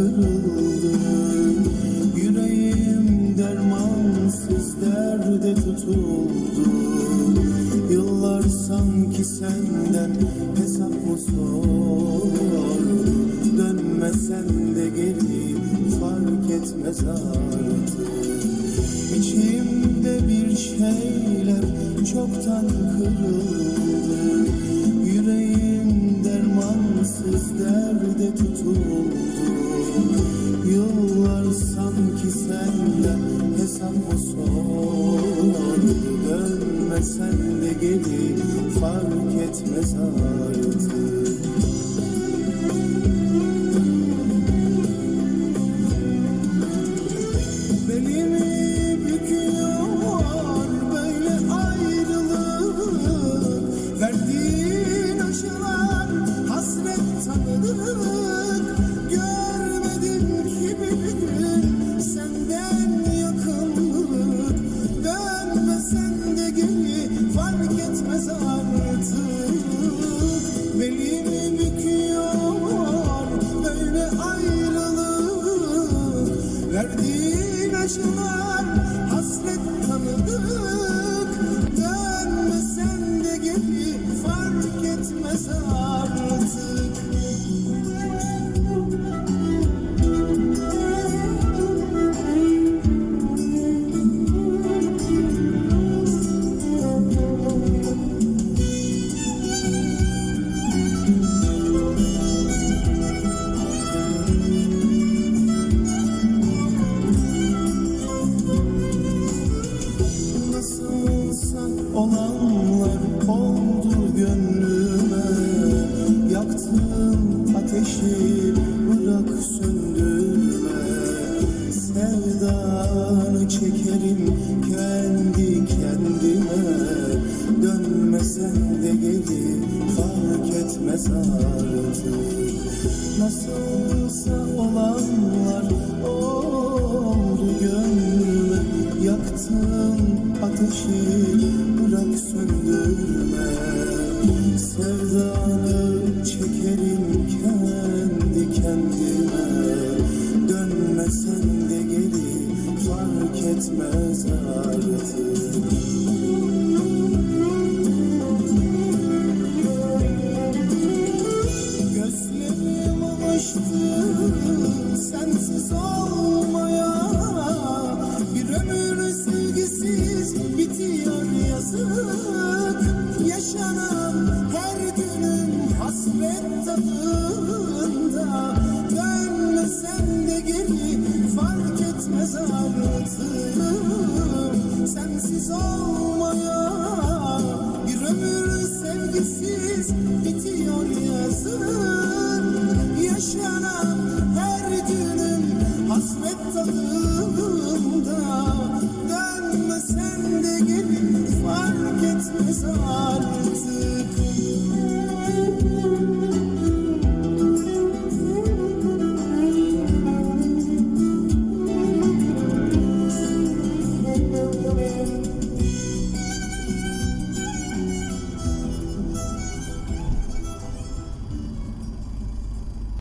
kırıldı Yüreğim dermansız derde tutuldu. Yıllar sanki senden hesap mı sordu Dönmesen de geri fark etmez artık. İçimde bir şeyler çoktan kırıldı dermansız derde tutuldu. Yıllar sanki senden hesap mı sordu Dönmesen de geri fark etmez artık Verdiğin acılar hasret tanıdık. Dönmesen de geri fark etmez artık Sevdanı çekerim kendi kendime. Dönmesen de geri fark etmez artık. Nasılsa olanlar oldu gönlüme. Yaktım ateşi bırak söndürme fark etmez artık Gözlerim alıştı sensiz olmaya. Bir ömür sevgisiz bitiyor yazık. Yaşanan her günüm hasret tadında Dönmesen de geri fark etmez artık. Sensiz olmaya bir ömür sevgisiz bitiyor yazık Yaşanan her günüm hasret tadında Dönmesen de geri fark etmez artık